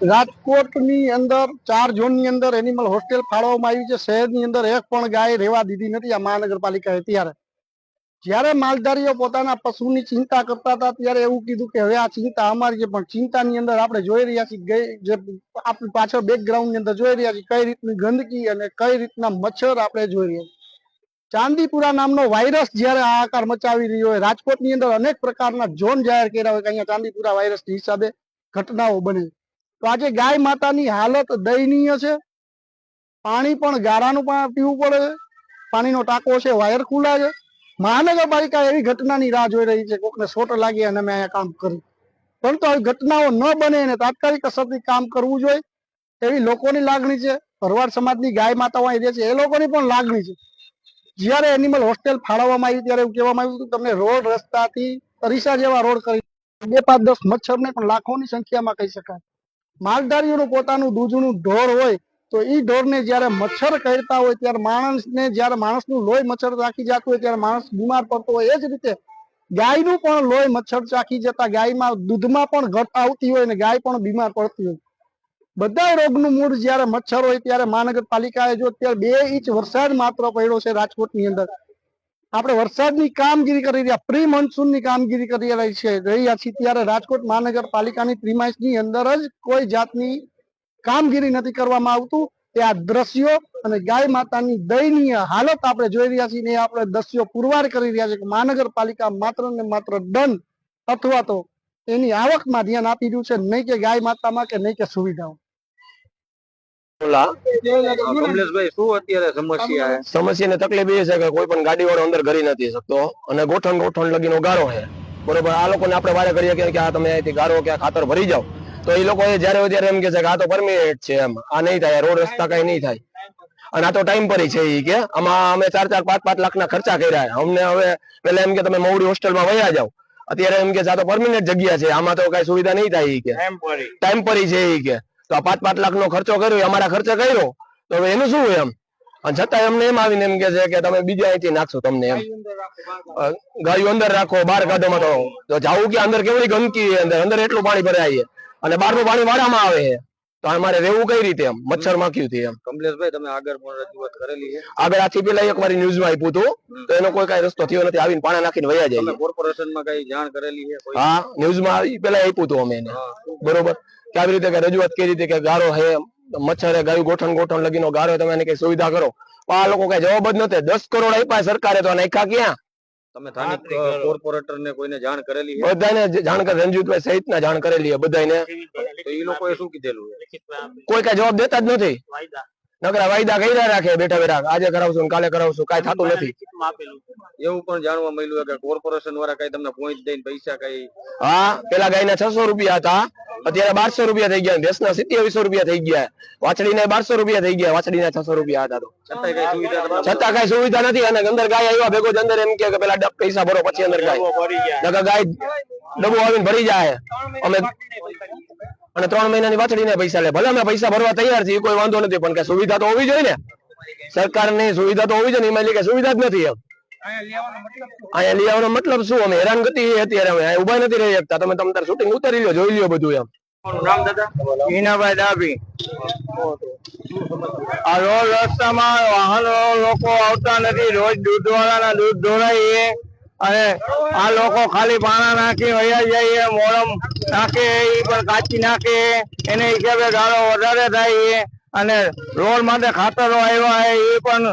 રાજકોટની અંદર, ચાર ઝોનની અંદર એનિમલ હોસ્ટેલ ફાળવવામાં આવી છે. શહેરની અંદર એક પણ ગાય રહેવા દીધી નથી. આ મહાનગરપાલિકાએ ત્યારે જ્યારે માલધારીઓ પોતાના પશુની ચિંતા કરતા હતા, ત્યારે એવું કીધું કે હવે આ ચિંતા અમારી છે, પણ ચિંતાની અંદર આપણે જોઈ રહ્યા છીએ આપણી પાછળ બેકગ્રાઉન્ડની અંદર જોઈ રહ્યા છીએ કઈ રીતની ગંદકી અને કઈ રીતના મચ્છર આપણે જોઈ રહ્યા છીએ. ચાંદીપુરા નામનો વાયરસ જ્યારે આકાર મચાવી રહ્યો હોય, રાજકોટની અંદર અનેક પ્રકારના ઝોન જાહેર કર્યા હોય કે અહીંયા ચાંદીપુરા વાયરસની હિસાબે ઘટનાઓ બને તો આજે ગાય માતાની હાલત દયનીય છે. પાણી પણ ગારાનું પણ પીવું પડે છે. પાણીનો ટાંકો છે વાયર ખુલ્લા છે. મહાનગરપાલિકા એવી ઘટનાની રાહ જોઈ રહી છે, કોકને સોટ લાગી અને અમે અહીંયા કામ કર્યું. પરંતુ આવી ઘટનાઓ ન બને અને તાત્કાલિક અસરથી કામ કરવું જોઈએ એવી લોકોની લાગણી છે. ભરવાડ સમાજની ગાય માતાઓ અહીં રહે છે, એ લોકોની પણ લાગણી છે. જ્યારે એનિમલ હોસ્ટેલ ફાળવવામાં આવી ત્યારે એવું કહેવામાં આવ્યું હતું, તમને રોડ રસ્તાથી અરીસા જેવા રોડ કરી બે પાંચ દસ મચ્છરને પણ લાખોની સંખ્યામાં કહી શકાય. માલધારીઓનું પોતાનું દૂધનું ઢોર હોય તો એ ઢોરને જ્યારે મચ્છર કરતા હોય, ત્યારે માણસને જ્યારે માણસનું લોહી મચ્છર ચાખી જતું હોય, ત્યારે માણસ બીમાર પડતો હોય, એ જ રીતે ગાયનું પણ લોહી મચ્છર ચાખી જતા, ગાયમાં દૂધમાં પણ ઘટ આવતી હોય ને ગાય પણ બીમાર પડતી હોય. બધા રોગનું મૂળ જ્યારે મચ્છર હોય, ત્યારે મહાનગરપાલિકાએ જો અત્યારે બે ઇંચ વરસાદ માત્ર પડ્યો છે રાજકોટની અંદર. આપણે વરસાદની કામગીરી કરી રહ્યા પ્રી મોન્સૂનની કામગીરી કરી રહી છે, રહ્યા છીએ ત્યારે રાજકોટ મહાનગરપાલિકાની પ્રીમાઇસની અંદર જ કોઈ જાતની કામગીરી નથી કરવામાં આવતું. તે આ દ્રશ્યો અને ગાય માતાની દયનીય હાલત આપણે જોઈ રહ્યા છીએ ને આપણે દ્રશ્યો પુરવાર કરી રહ્યા છે કે મહાનગરપાલિકા માત્ર ને માત્ર દંડ અથવા તો એની આવકમાં ધ્યાન આપી રહ્યું છે. નહીં કે ગાય માતામાં કે નહીં કે સુવિધાઓ. ઓલા? શું અત્યારે સમસ્યા સમસ્યા ને તકલીફ એ છે કે કોઈ પણ ગાડી વાળો અંદર કરી નથી શકતો અને ગોઠણ ગોઠણ લગીનો ગારો છે. બરોબર? આ લોકોને આપણે વારે કરીએ કે કે આ તમે અહીંથી ગારો કે આ ખાતર ભરી જાઓ. તો એ લોકો જયારે ત્યારે એમ કે છે કે આ તો પરમિનેન્ટ છે એમ. આ નહીં થાય રોડ રસ્તા કઈ નહીં થાય. અને આ તો ટાઈમ પર છે એ કે. આમાં અમે ચાર ચાર પાંચ પાંચ લાખ ના ખર્ચા કર્યા. અમને હવે પેલા એમ કે તમે મૌડી હોસ્ટેલમાં વયા જાઓ. અત્યારે એમ કે આ તો પરમિનેન્ટ જગ્યા છે. આમાં તો કઈ સુવિધા નહીં થાય કે. ટાઈમ પર છે એ કે. તો આ પાંચ પાંચ લાખ નો ખર્ચો કર્યો અમારા ખર્ચો કર્યો. તો હવે એનું શું એમ? અને છતાં એમને એમ આવીને એમ કે છે કે તમે બીજા અહીંથી નાખશો તમને એમ. ગાયું અંદર રાખો બહાર કાઢોમાં તો તો જાવું કે અંદર કેવડી ગંદકી અંદર. અંદર એટલું પાણી ભરાય છે. અને બહારનું પાણી વાડામાં આવે છે. તો અમારે રહેવું કઈ રીતે એમ? મચ્છર માખ્યું થી એમ. કમલેશભાઈ તમે આગળ પણ રજૂઆત કરેલી છે. આગળ આથી પેલા એક વાર ન્યૂઝમાં આપ્યું હતું. તો એનો કોઈ કઈ રસ્તો થયો નથી. આવીને પાણી નાખીને વયા જાય કોર્પોરેશનમાં કઈ જાણ કરેલી છે ન્યૂઝ હા ન્યૂઝમાં પેલા આપ્યું હતું અમે એને. બરોબર. કે આવી રીતે કે રજૂઆત કરી હતી કે ગારો હે મચ્છર હે ગાયું ગોઠણ ગોઠણ લગીનો ગારો તમે એને કઈ સુવિધા કરો. આ લોકો કઈ જવાબ જ નથી દસ કરોડ આપ્યા સરકારે તો નાખ્યા ક્યાં? તમે સ્થાનિક કોર્પોરેટર ને કોઈને જાણ કરેલી છે બધાને જાણ કરી રંજીતભાઈ સહિતના જાણ કરેલી છે બધાને તો એ લોકોએ શું કીધેલું છે કોઈ કઈ જવાબ દેતા જ નથી. નકરા વાયદા કર્યા રાખે બેઠા બેઠા. આજે કરાવશું ને કાલે કરાવશું કાઈ થતું નથી. એવું પણ જાણવા મળ્યું કે કોર્પોરેશન વાળા કઈ તમને પોઈન્ટ દઈને પૈસા કઈ હા પેલા ગાયના છસો રૂપિયા હતા. અત્યારે બારસો રૂપિયા થઈ ગયા ભેંસના સિત્યાવીસો રૂપિયા થઈ ગયા. વાછડીને બારસો રૂપિયા થઈ ગયા વાછડીના છસો રૂપિયા હતા તો. કઈ છતાં કઈ સુવિધા નથી અને અંદર ગાય આવ્યા ભેગો જ અંદર એમ કે પેલા પૈસા ભરો પછી અંદર ગાય. ગાય. ડબ્બો આવીને ભરી જાય. અમે અને ત્રણ મહિનાની વાછડીને પૈસા લે. ભલે અમે પૈસા ભરવા તૈયાર છીએ કોઈ વાંધો નથી પણ કે સુવિધા તો હોવી જોઈએ ને. સરકારની સુવિધા તો હોવી જોઈએ ને એમાં કે સુવિધા જ નથી એમ. અહીંયા લઈ આવવાનો મતલબ શું? અમે હેરાન ગતિ અત્યારે અમે ઊભા નથી રહી શકતા. તમે તમ શૂટિંગ ઉતારી લો જોઈ લ્યો બધું એમ. નામ દાદા? હિનાભાઈ ડાભી. આ રોડ રસ્તામાં વાહનો લોકો આવતા નથી. રોજ દૂધ વાળાના દૂધ ઢોળાઈએ અને આ લોકો ખાલી પાણા નાખી વયા જઈએ મોરમ નાખે એ પણ કાચી નાખે. એને હિસાબે ગાળો વધારે થાય અને રોડ માટે ખાતરો આવ્યા એ પણ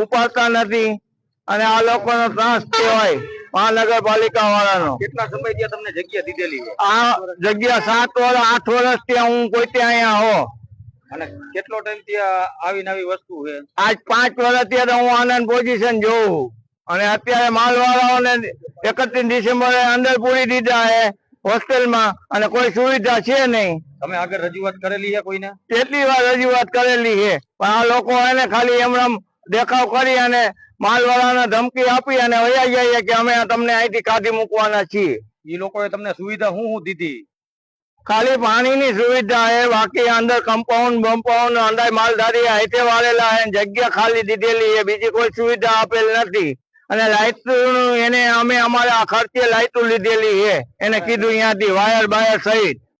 ઉપાડતા નથી. અને આ લોકોનો ત્રાસ કહેવાય મહાનગરપાલિકા વાળાનો કેટલા સમય ત્યાં તમને જગ્યા દીધેલી આ જગ્યા સાત વર્ષ આઠ વર્ષ ત્યાં હું કોઈ ત્યાં અહીંયા હો. અને કેટલો ટાઈમ ત્યાં આવી નવી વસ્તુ છે? આજ પાંચ વર્ષ અત્યારે હું આનંદ પોઝિશન જોઉં. અને અત્યારે માલવાળાઓને એકત્રીસ ડિસેમ્બરે અંદર પૂરી દીધા છે હોસ્ટેલમાં અને કોઈ સુવિધા છે નહીં. તમે આગળ રજૂઆત કરેલી છે કોઈને? કેટલી વાર રજૂઆત કરેલી છે? પણ આ લોકો એને ખાલી એમ એમ દેખાવ કરી અને માલવાળાને ધમકી આપી અને વયા જઈએ કે અમે તમને અહીંથી કાઢી મૂકવાના છીએ. એ લોકોએ તમને સુવિધા શું શું દીધી? ખાલી પાણીની સુવિધા એ બાકી અંદર કમ્પાઉન્ડ બમ્પાઉન્ડ અંદર માલધારી હાઈટે વાળેલા એ જગ્યા ખાલી દીધેલી એ બીજી કોઈ સુવિધા આપેલ નથી. અને લાઈટ એને અમે અમારા ખર્ચે લાઈટો લીધેલી હે એને કીધું અહીંયાથી વાયર બાયર સહિત.